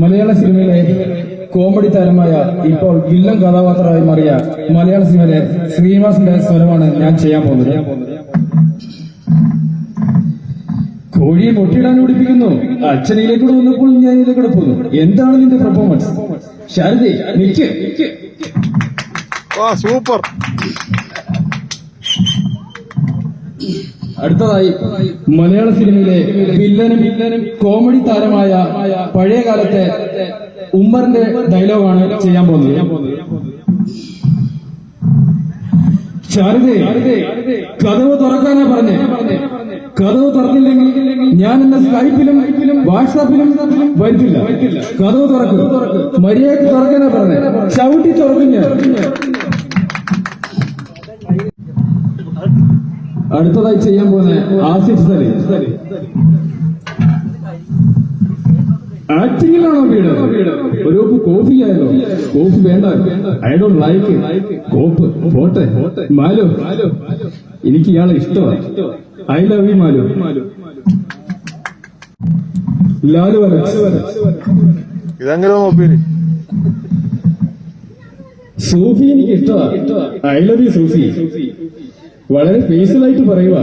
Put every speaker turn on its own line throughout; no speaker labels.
മലയാള സിനിമയിലെ കോമഡി താരമായ ഇപ്പോൾ വില്ലൻ കഥാപാത്രമായി മാറിയ മലയാള സിനിമയിലെ ശ്രീനിവാസിന്റെ സ്വരമാണ് ഞാൻ ചെയ്യാൻ പോകുന്നത്. കോഴിയെ മുട്ടയിടാൻ ഓടിപ്പിക്കുന്നു. അച്ഛനയിലേക്കൂടെ വന്നപ്പോൾ ഞാൻ ഇതിലേക്കൂടെ പോകുന്നു എന്താണ് നിന്റെ പെർഫോമൻസ് ശാരദി നിക്ക്.
സൂപ്പർ.
അടുത്തതായി മലയാള സിനിമയിലെ വില്ലനും കോമഡി താരമായ പഴയ കാലത്തെ ഉമ്മറിന്റെ ഡയലോഗാണ് ചെയ്യാൻ പോകുന്നത്. ശാരദേ കഥവ് തുറക്കാനാ പറഞ്ഞേ. കഥവ് തുറന്നില്ലെങ്കിൽ ഞാൻ എന്ന സ്കൈപ്പിലും വാട്സാപ്പിലും വരുത്തില്ല കഥവ് തുറക്കും. മര്യാദയ്ക്ക് തുറക്കാനാ പറഞ്ഞേ. ചവിട്ടി തുറക്കും ഞാൻ. അടുത്തതായി ചെയ്യാൻ പോകുന്ന ആസിഫ് സലി. ആക്ടിങ്ങിലാണോ വീട് ഒരു കോഫി ആയാലോ? കോഫി വേണ്ട. ഐ ഡോണ്ട് ലൈക്ക് കോപ്പ്. പോട്ടെ. മാലു. എനിക്ക് ഇയാളെ ഇഷ്ടമാണ്. I love you Malu. Lalu വര
ഇതെങ്ങനെ
സൂഫി എനിക്ക് ഇഷ്ടമാണ്. I love you Sufi. വളരെ പേഴ്സണലായിട്ട് പറയുക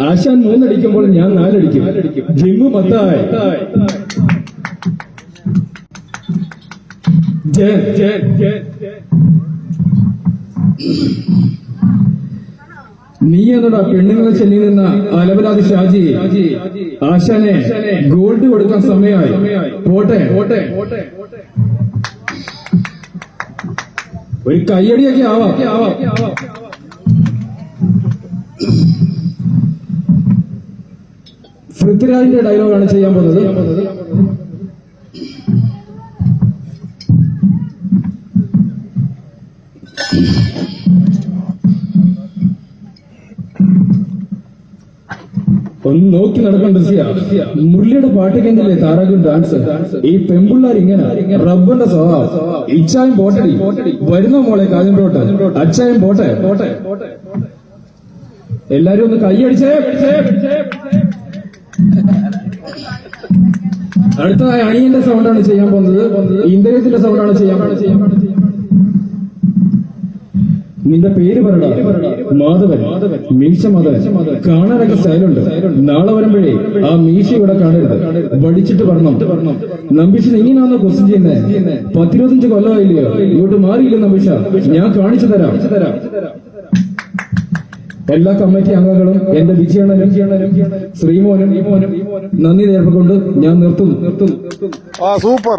ആശാൻ മൂന്നടിക്കുമ്പോൾ ഞാൻ നാലടിക്കും. ജിമ്മ് പത്തായി ജയൻ. ജയൻ നീ എന്നടാ പെണ്ണുങ്ങളെ ചെല്ലി നിന്ന അലവലാതി ഷാജി? ആശാനെ ഗോൾഡ് കൊടുക്കാൻ സമയമായി. പോട്ടെ. പോട്ടെ ഒരു കയ്യടിയൊക്കെ ആവാം ആവാം. പൃഥ്വിരാജിന്റെ ഡയലോഗാണ് ചെയ്യാൻ പോകുന്നത്. ഒന്ന് നോക്കി നടക്കണ്ട മുരളിയുടെ പാട്ടിക്കെന്തല്ലേ താരാകും ഡാൻസ് ഈ പെമ്പിള്ളാർ ഇങ്ങനെ റബ്ബറിന്റെ സ്വഭാവം. ഇച്ചായും പോട്ടടി. വരുന്ന മോളെ പോട്ടെ അച്ചായും പോട്ടെ പോട്ടെ പോട്ടെ? എല്ലാരും ഒന്ന് കൈയടിച്ചേ. അടുത്തതായി അണിയന്റെ സൗണ്ടാണ് ചെയ്യാൻ പോകുന്നത്. ഇന്ദ്രിയത്തിന്റെ സൗണ്ടാണ് ചെയ്യാൻ നിന്റെ പേര് പറടാ മാധവൻ. മീശ മാധവൻ. കാണാനൊക്കെ സ്റ്റൈലുണ്ട് നാളെ വരുമ്പോഴേ ആ മീശ ഇവിടെ കാണരുത്. വടിച്ചിട്ട് വരണം. നമ്പീശ ഇങ്ങനെയാണോ ക്വസ്റ്റ്യൻ ചെയ്യുന്നത് പത്തിരുപത്തഞ്ച് കൊല്ലമായില്ലയോ? ഇങ്ങോട്ട് മാറിയില്ല നമ്പീശ? ഞാൻ കാണിച്ചു തരാം. എല്ലാ കമ്മിറ്റി അംഗങ്ങളും എന്റെ വിജയണനും ശ്രീമോനും നന്ദി നേർന്നുകൊണ്ട് ഞാൻ നിർത്തുന്നു നിർത്തുന്നു
സൂപ്പർ.